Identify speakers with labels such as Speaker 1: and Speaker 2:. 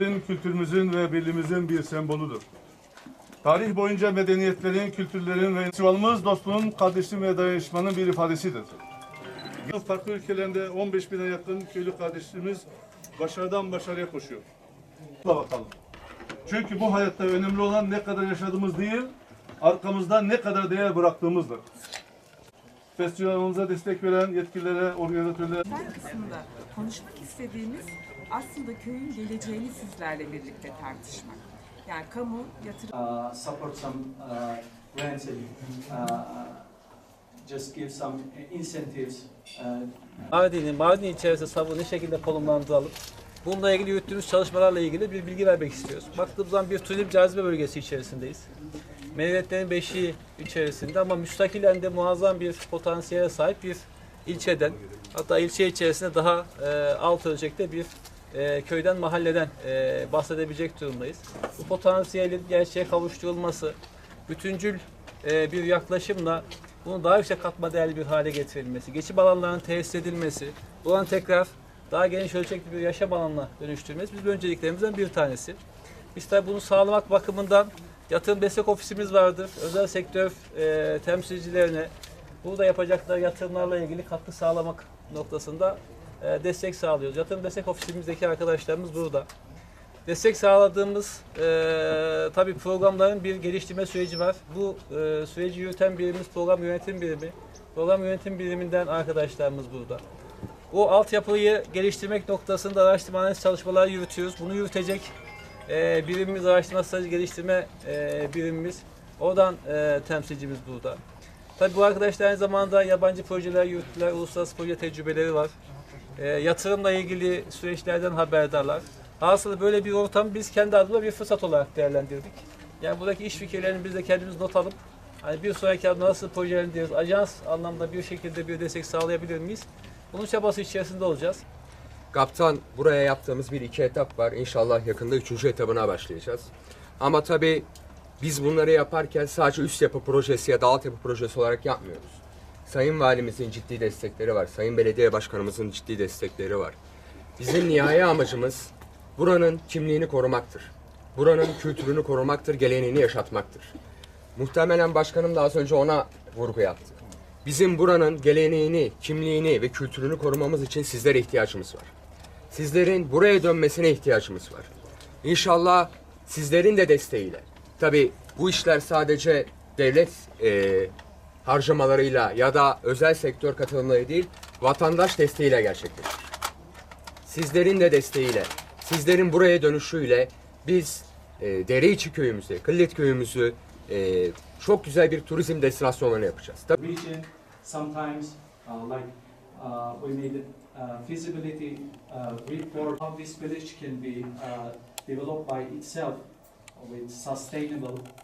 Speaker 1: Bizim kültürümüzün ve birliğimizin bir sembolüdür. Tarih boyunca medeniyetlerin, kültürlerin ve festivalımız dostluğun, kardeşliğin ve dayanışmanın bir ifadesidir. Farklı ülkelerinde 15 bine yakın köylü kardeşlerimiz başarıdan başarıya koşuyor. Buna bakalım. Çünkü bu hayatta önemli olan ne kadar yaşadığımız değil, arkamızda ne kadar değer bıraktığımızdır. Festivalimize destek veren yetkililere, organizatörlere,
Speaker 2: Sen kısmında konuşmak istediğimiz aslında köyün geleceğini sizlerle birlikte tartışmak. Yani kamu yatırım
Speaker 3: uh, support some uh, grants and uh, just give some incentives. Uh,
Speaker 4: Mardin'in, Mardin içerisinde sabı ne şekilde konumlandıralım? Bununla ilgili yürüttüğümüz çalışmalarla ilgili bir bilgi vermek istiyoruz. Baktığımız zaman bir turizm cazibe bölgesi içerisindeyiz. Medeniyetlerin beşiği içerisinde ama müstakilen de muazzam bir potansiyele sahip bir ilçeden, hatta ilçe içerisinde daha e, alt ölçekte bir e, köyden, mahalleden e, bahsedebilecek durumdayız. Bu potansiyelin gerçeğe kavuşturulması, bütüncül e, bir yaklaşımla bunu daha yüksek katma değerli bir hale getirilmesi, geçim alanlarının tesis edilmesi, buranın tekrar daha geniş ölçekli bir yaşam alanına dönüştürmesi bizim önceliklerimizden bir tanesi. Biz tabii bunu sağlamak bakımından yatırım destek ofisimiz vardır. Özel sektör e, temsilcilerine burada yapacakları yatırımlarla ilgili katkı sağlamak noktasında e, destek sağlıyoruz. Yatırım destek ofisimizdeki arkadaşlarımız burada. Destek sağladığımız e, tabii programların bir geliştirme süreci var. Bu e, süreci yürüten birimimiz program yönetim birimi. Program yönetim biriminden arkadaşlarımız burada. O altyapıyı geliştirmek noktasında araştırma analiz çalışmaları yürütüyoruz. Bunu yürütecek e, birimimiz araştırma strateji geliştirme e, birimimiz. Oradan e, temsilcimiz burada. Tabii bu arkadaşlar aynı zamanda yabancı projeler yürüttüler, uluslararası proje tecrübeleri var. E, yatırımla ilgili süreçlerden haberdarlar. Aslında böyle bir ortam biz kendi adımıza bir fırsat olarak değerlendirdik. Yani buradaki iş fikirlerini biz de kendimiz not alıp hani bir sonraki adımda nasıl projelendiririz, ajans anlamda bir şekilde bir destek sağlayabilir miyiz? Bunun çabası içerisinde olacağız.
Speaker 5: GAP'tan buraya yaptığımız bir iki etap var. İnşallah yakında üçüncü etabına başlayacağız. Ama tabii biz bunları yaparken sadece üst yapı projesi ya da altyapı projesi olarak yapmıyoruz. Sayın Valimizin ciddi destekleri var. Sayın Belediye Başkanımızın ciddi destekleri var. Bizim nihai amacımız buranın kimliğini korumaktır. Buranın kültürünü korumaktır, geleneğini yaşatmaktır. Muhtemelen başkanım da az önce ona vurgu yaptı. Bizim buranın geleneğini, kimliğini ve kültürünü korumamız için sizlere ihtiyacımız var. Sizlerin buraya dönmesine ihtiyacımız var. İnşallah sizlerin de desteğiyle. Tabi bu işler sadece devlet e, harcamalarıyla ya da özel sektör katılımları değil, vatandaş desteğiyle gerçekleşir. Sizlerin de desteğiyle, sizlerin buraya dönüşüyle biz e, Dereiçi köyümüzü, Kıllet köyümüzü e, çok güzel bir turizm destinasyonlarını yapacağız. Tabii
Speaker 3: region, sometimes uh, like uh, we made a feasibility uh, report how this village can be uh, developed by itself with sustainable